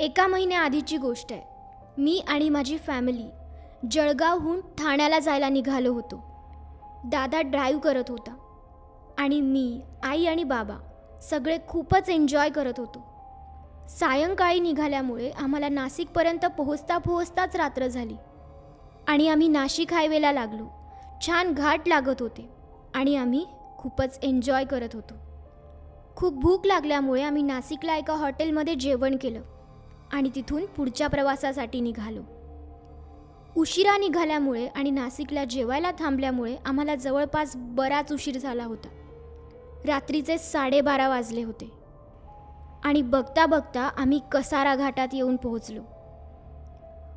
एका महिन्याआधीची गोष्ट आहे. मी आणि माझी फॅमिली जळगावहून ठाण्याला जायला निघालो होतो. दादा ड्राईव्ह करत होता आणि मी आई आणि बाबा सगळे खूपच एन्जॉय करत होतो. सायंकाळी निघाल्यामुळे आम्हाला नाशिकपर्यंत पोहोचता पोहोचताच रात्र झाली आणि आम्ही नाशिक हायवेला लागलो. छान घाट लागत होते आणि आम्ही खूपच एन्जॉय करत होतो. खूप भूक लागल्यामुळे आम्ही नाशिकला एका हॉटेलमध्ये जेवण केलं. आणि तिथून पुढच्या प्रवासासाठी निघालो. उशिरा निघाल्यामुळे आणि नाशिकला जेवायला थांबल्यामुळे आम्हाला जवळपास बराच उशीर झाला होता. रात्रीचे साडेबारा वाजले होते. आणि बघता बघता आम्ही कसारा घाटात येऊन पोहोचलो.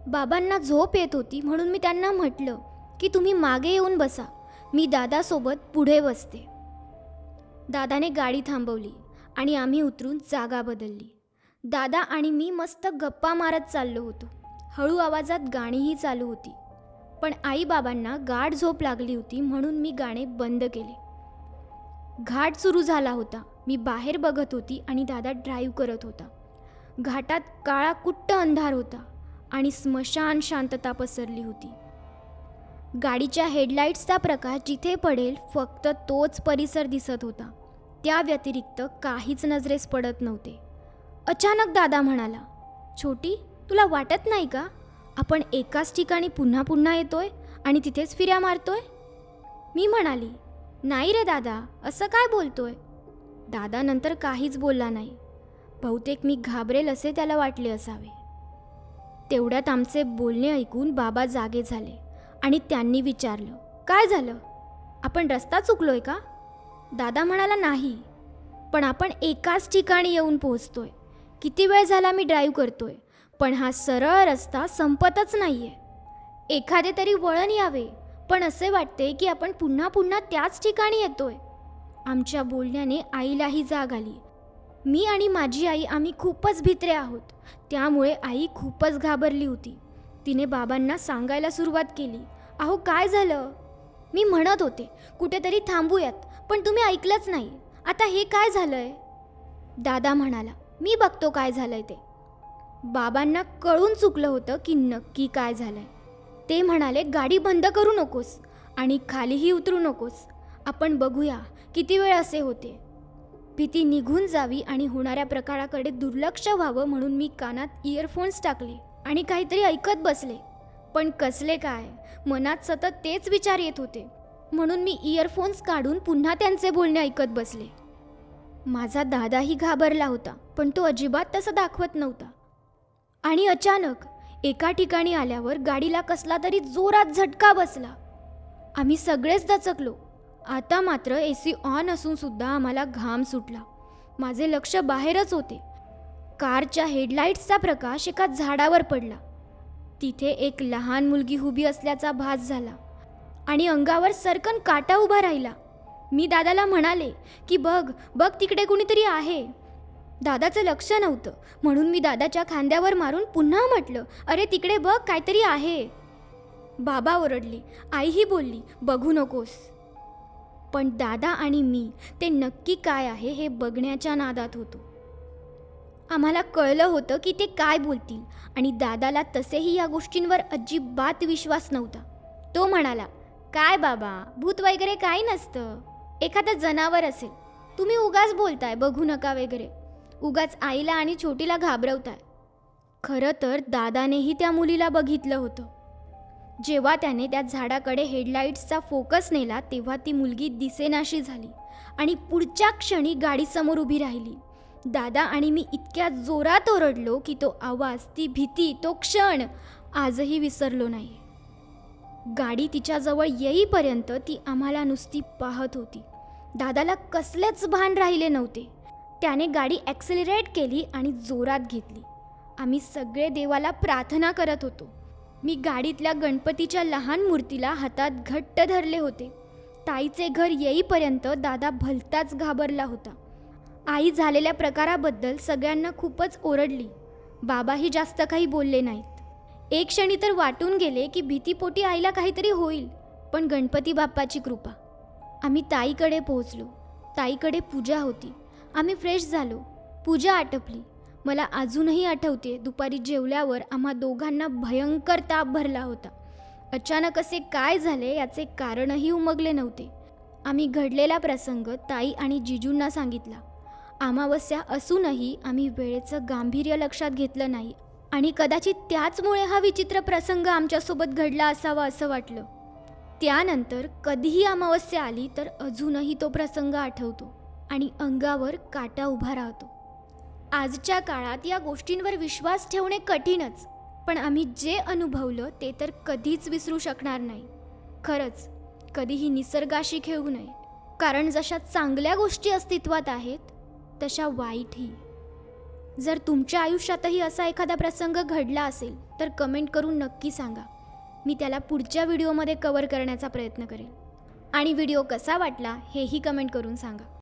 बाबांना झोप येत होती म्हणून मी त्यांना म्हटलं की तुम्ही मागे येऊन बसा. मी दादासोबत पुढे बसते. दादाने गाडी थांबवली आणि आम्ही उतरून जागा बदलली. दादा आणि मी मस्त गप्पा मारत चाललो होतो. हळू आवाजात गाणीही चालू होती. पण आईबाबांना गाढ झोप लागली होती म्हणून मी गाणे बंद केले. घाट सुरू झाला होता. मी बाहेर बघत होती आणि दादा ड्राईव्ह करत होता. घाटात काळा कुट्ट अंधार होता आणि स्मशान शांतता पसरली होती. गाडीच्या हेडलाईट्सचा प्रकाश जिथे पडेल फक्त तोच परिसर दिसत होता. त्या व्यतिरिक्त काहीच नजरेस पडत नव्हते. अचानक दादा म्हणाला छोटी तुला वाटत नाही का? आपण एकाच ठिकाणी पुन्हा पुन्हा येतोय आणि तिथेच फिऱ्या मारतोय? मी म्हणाली नाही रे दादा असं काय बोलतोय? दादा नंतर काहीच बोलला नाही. बहुतेक मी घाबरेल असे त्याला वाटले असावे. तेवढ्यात आमचे बोलणे ऐकून बाबा जागे झाले आणि त्यांनी विचारलं काय झालं? आपण रस्ता चुकलोय का? दादा म्हणाला नाही पण आपण एकाच ठिकाणी येऊन पोहोचतोय. किती वेळ झाला मी ड्राईव्ह करतोय? पण हा सरळ रस्ता संपतच नाही आहे एखादे तरी वळण यावे पण असे वाटते की आपण पुन्हा पुन्हा त्याच ठिकाणी येतोय. आमच्या बोलण्याने आईलाही जाग आली. मी आणि माझी आई आम्ही खूपच भित्रे आहोत. त्यामुळे आई खूपच घाबरली होती. तिने बाबांना सांगायला सुरुवात केली. अहो काय झालं? मी म्हणत होते कुठेतरी थांबूयात पण तुम्ही ऐकलंच नाही. आता हे काय झालंय? दादा म्हणाला मी बघतो काय झालंय ते. बाबांना कळून चुकलं होतं की नक्की काय झालंय. ते म्हणाले गाडी बंद करू नकोस आणि खालीही उतरू नकोस. आपण बघूया किती वेळ असे होते. भीती निघून जावी आणि होणाऱ्या प्रकाराकडे दुर्लक्ष व्हावं म्हणून मी कानात इयरफोन्स टाकले आणि काहीतरी ऐकत बसले. पण कसले काय? मनात सतत तेच विचार येत होते. म्हणून मी इयरफोन्स काढून पुन्हा त्यांचे बोलणे ऐकत बसले. माझा दादाही घाबरला होता पण तो अजिबात तसं दाखवत नव्हता. आणि अचानक एका ठिकाणी आल्यावर गाडीला कसला तरी जोरात झटका बसला. आम्ही सगळेच दचकलो. आता मात्र ए सी ऑन असून सुद्धा आम्हाला घाम सुटला. माझे लक्ष बाहेरच होते. कारच्या हेडलाईट्सचा प्रकाश एका झाडावर पडला. तिथे एक लहान मुलगी उभी असल्याचा भास झाला आणि अंगावर सरकन काटा उभा राहिला. मी दादाला म्हणाले की बघ बघ तिकडे कुणीतरी आहे. दादाचं लक्ष नव्हतं. म्हणून मी दादाच्या खांद्यावर मारून पुन्हा म्हटलं अरे तिकडे बघ काहीतरी आहे. बाबा ओरडले. आईही बोलली बघू नकोस. पण दादा आणि मी ते नक्की काय आहे हे बघण्याच्या नादात होतो. आम्हाला कळलं होतं की ते काय बोलतील आणि दादाला तसेही या गोष्टींवर अजिबात विश्वास नव्हता. तो म्हणाला काय बाबा भूत वगैरे काही नसतं. एखादं जनावर असेल तुम्ही उगाच बोलताय बघू नका वगैरे. उगाच आईला आणि छोटीला घाबरवताय. खरं तर दादानेही त्या मुलीला बघितलं होतं. जेव्हा त्याने त्या झाडाकडे हेडलाईट्सचा फोकस नेला तेव्हा ती मुलगी दिसेनाशी झाली आणि पुढच्या क्षणी गाडीसमोर उभी राहिली. दादा आणि मी इतक्या जोरात ओरडलो की तो आवाज ती भीती तो क्षण आजही विसरलो नाही. गाडी तिच्याजवळ येईपर्यंत ती आम्हाला नुसती पाहत होती. दादाला कसलेच भान राहिले नव्हते. त्याने गाडी ॲक्सिलरेट केली आणि जोरात घेतली. आम्ही सगळे देवाला प्रार्थना करत होतो. मी गाडीतल्या गणपतीच्या लहान मूर्तीला हातात घट्ट धरले होते. ताईचे घर येईपर्यंत दादा भलताच घाबरला होता. आई झालेल्या प्रकाराबद्दल सगळ्यांना खूपच ओरडली. बाबाही जास्त काही बोलले नाहीत. एक क्षणी तर वाटून गेले की भीतीपोटी आईला काहीतरी होईल पण गणपती बाप्पाची कृपा. आम्ही ताईकडे पोहोचलो. ताईकडे पूजा होती. आम्ही फ्रेश झालो. पूजा आटपली. मला अजूनही आठवते दुपारी जेवल्यावर आम्हा दोघांना भयंकर ताप भरला होता. अचानक असे काय झाले याचे कारणही उमगले नव्हते. आम्ही घडलेला प्रसंग ताई आणि जिजूंना सांगितला. अमावस्या असूनही आम्ही वेळेचं गांभीर्य लक्षात घेतलं नाही आणि कदाचित त्याचमुळे हा विचित्र प्रसंग आमच्यासोबत घडला असावा असं वाटलं. त्यानंतर कधीही अमावस्या आली तर अजूनही तो प्रसंग आठवतो आणि अंगावर काटा उभा राहतो. आजच्या काळात या गोष्टींवर विश्वास ठेवणे कठीणच पण आम्ही जे अनुभवलं ते तर कधीच विसरू शकणार नाही. खरंच कधीही निसर्गाशी खेळू नये. कारण जशा चांगल्या गोष्टी अस्तित्वात आहेत तशा वाईटही. जर तुमच्या आयुष्यातही असा एखादा प्रसंग घडला असेल तर कमेंट करून नक्की सांगा. मी त्याला पुढच्या व्हिडिओमध्ये कवर करण्याचा प्रयत्न करेन. आणि व्हिडिओ कसा वाटला हेही कमेंट करून सांगा.